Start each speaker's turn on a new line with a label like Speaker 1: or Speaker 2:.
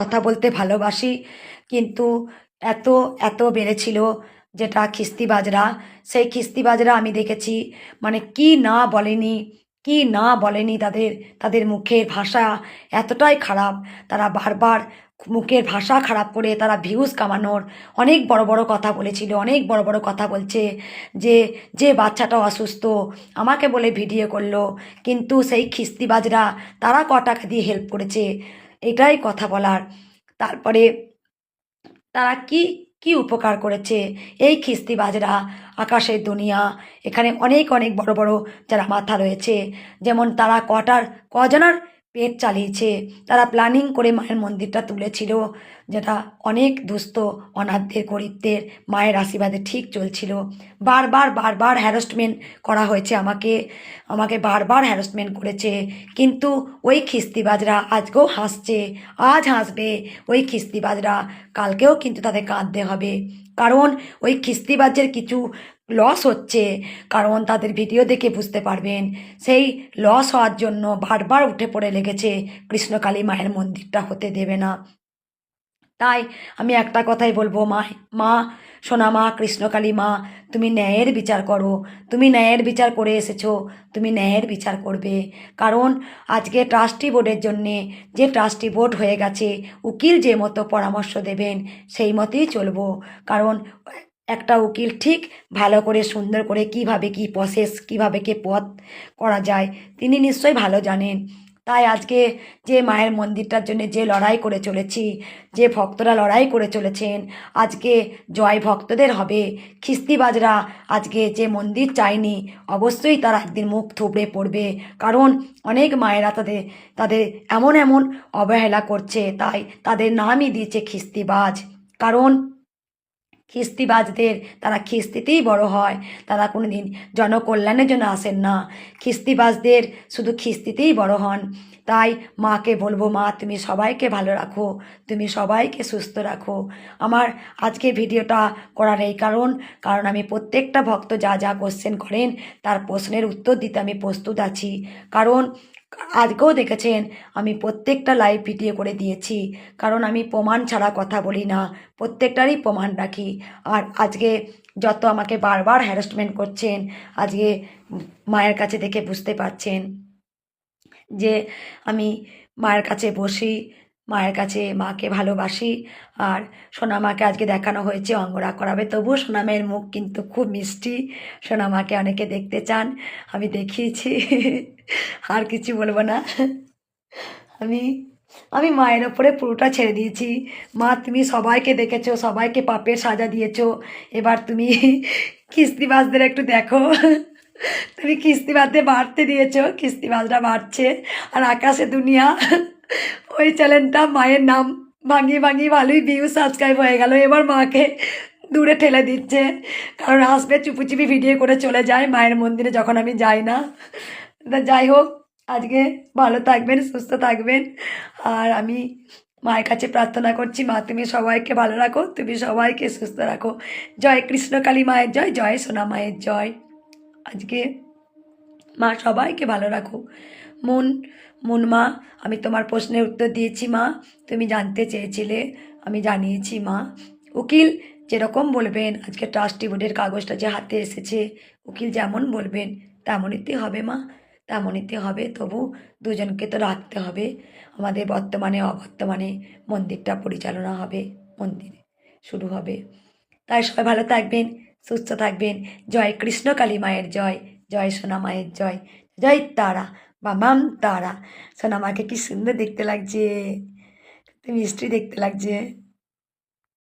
Speaker 1: কথা বলতে ভালোবাসি, কিন্তু এত এত বেড়েছিল যেটা খিস্তিবাজরা সেই খিস্তিবাজরা আমি দেখেছি মানে কি না বলেনি, কি না বলেনি তাদের তাদের মুখের ভাষা এতটাই খারাপ। তারা বারবার মুখের ভাষা খারাপ করে তারা ভিউজ কামানোর অনেক বড় বড় কথা বলেছিল, অনেক বড় বড় কথা বলছে যে যে বাচ্চাটা অসুস্থ, আমাকে বলে ভিডিও করল, কিন্তু সেই খিস্তিবাজরা তারা ক টাকা দিয়ে হেল্প করেছে? এটাই কথা বলার। তারপরে তারা কি কি উপকার করেছে? এই খিস্তিবাজরা, আকাশের দুনিয়া, এখানে অনেক অনেক বড় বড় যারা মাথা রয়েছে। যেমন তারা কটার, কজনার পেট চালিয়েছে। তারা প্ল্যানিং করে মায়ের মন্দিরটা তুলেছিল, যেটা অনেক দুস্থ, অনাথদের, গরিবদের মায়ের আশীর্বাদে ঠিক চলছিল। বারবার বারবার হ্যারাসমেন্ট করা হয়েছে আমাকে। আমাকে বারবার হ্যারাসমেন্ট করেছে। কিন্তু ওই খিস্তিবাজরা আজকেও হাসছে, আজ হাসবে। ওই খিস্তিবাজরা, কালকেও কিন্তু তাদের কাঁদতে হবে। কারণ ওই খিস্তিবাজের কিছু লস হচ্ছে, কারণ তাদের ভিডিও দেখে বুঝতে পারবেন। সেই লস হওয়ার জন্য বারবার উঠে পড়ে লেগেছে, কৃষ্ণকালী মায়ের মন্দিরটা হতে দেবে না। তাই আমি একটা কথাই বলব, মা মা সোনা মা কৃষ্ণকালী মা, তুমি ন্যায়ের বিচার করো। তুমি ন্যায়ের বিচার করে এসেছ, তুমি ন্যায়ের বিচার করবে। কারণ আজকে ট্রাস্টি বোর্ডের জন্যে যে ট্রাস্টি বোর্ড হয়ে গেছে, উকিল যে মতো পরামর্শ দেবেন, সেই মতেই চলবো। কারণ একটা উকিল ঠিক ভালো করে, সুন্দর করে কীভাবে কি প্রসেস কীভাবে কি পথ করা যায়, তিনি নিশ্চয়ই ভালো জানেন। তাই আজকে যে মায়ের মন্দিরটার জন্য যে লড়াই করে চলেছি, যে ভক্তরা লড়াই করে চলেছেন, আজকে জয় ভক্তদের হবে। খিস্তিবাজরা আজকে যে মন্দির চায়নি, অবশ্যই তারা একদিন মুখ থুবড়ে পড়বে। কারণ অনেক মায়েরা তাদের তাদের এমন এমন অবহেলা করছে, তাই তাদের নামই দিয়েছে খিস্তিবাজ কারণ খিস্তিবাজদের, তারা খিস্তিতেই বড় হয়। তারা কোনো দিন জনকল্যাণের জন্য আসেন না। খিস্তিবাজদের শুধু খিস্তিতেই বড় হন। তাই মাকে বলব, মা, তুমি সবাইকে ভালো রাখো। তুমি সবাইকে সুস্থ রাখো। আমার আজকে ভিডিওটা করার এই কারণ কারণ আমি প্রত্যেকটা ভক্ত যা যা কোশ্চেন করেন, তার প্রশ্নের উত্তর দিতে আমি প্রস্তুত আছি। কারণ আজকেও দেখেছেন, আমি প্রত্যেকটা লাইভ ভিডিও করে দিয়েছি। কারণ আমি প্রমাণ ছাড়া কথা বলি না, প্রত্যেকটারই প্রমাণ রাখি। আর আজকে যত আমাকে বারবার হ্যারাসমেন্ট করছেন, আজকে মায়ের কাছে দেখে বুঝতে পারছেন যে আমি মায়ের কাছে বসি মায়ের কাছে মাকে ভালোবাসি। আর সোনামাকে আজকে দেখানো হয়েছে, অঙ্গরা করাবে। তবুও সোনামের মুখ কিন্তু খুব মিষ্টি। সোনামাকে অনেকে দেখতে চান। আমি দেখিয়েছি। আর কিছু বলব না। আমি আমি মায়ের ওপরে পুরোটা ছেড়ে দিয়েছি। মা, তুমি সবাইকে দেখেছ, সবাইকে পাপের সাজা দিয়েছ। এবার তুমি কিস্তিবাজদের একটু দেখো। তুমি কিস্তিবাজদের বাড়তে দিয়েছ, কিস্তিবাজরা বাড়ছে। আর আকাশে দুনিয়া। ওই চ্যানেলটা মায়ের নাম ভাঙিয়ে ভাঙিয়ে ভালোই ভিউ সাবস্ক্রাইব হয়ে গেল। এবার মাকে দূরে ঠেলে দিচ্ছে। কারণ আসবে চুপি চুপি ভিডিও করে চলে যায় মায়ের মন্দিরে যখন আমি যাই না। তা যাই হোক, আজকে ভালো থাকবেন, সুস্থ থাকবেন। আর আমি মায়ের কাছে প্রার্থনা করছি, মা তুমি সবাইকে ভালো রাখো, তুমি সবাইকে সুস্থ রাখো। জয় কৃষ্ণকালী মায়ের জয় জয় সোনা মায়ের জয়। আজকে মা সবাইকে ভালো রাখো মন, মুন মা, আমি তোমার প্রশ্নের উত্তর দিয়েছি মা। তুমি জানতে চেয়েছিলে, আমি জানিয়েছি মা। উকিল যেরকম বলবেন, আজকে ট্রাস্টি বোর্ডের কাগজটা যে হাতে এসেছে, উকিল যেমন বলবেন তেমনইতে হবে মা তেমনইতে হবে। তবু দুজনকে তো রাখতে হবে। আমাদের বর্তমানে, অবর্তমানে মন্দিরটা পরিচালনা হবে, মন্দির শুরু হবে। তাই সবাই ভালো থাকবেন, সুস্থ থাকবেন। জয় কৃষ্ণকালী মায়ের জয় জয় সোনা মায়ের জয় জয় তারা। বা মাম তারা শোন আমাকে কি সুন্দর দেখতে লাগছে। মিষ্টি দেখতে লাগছে।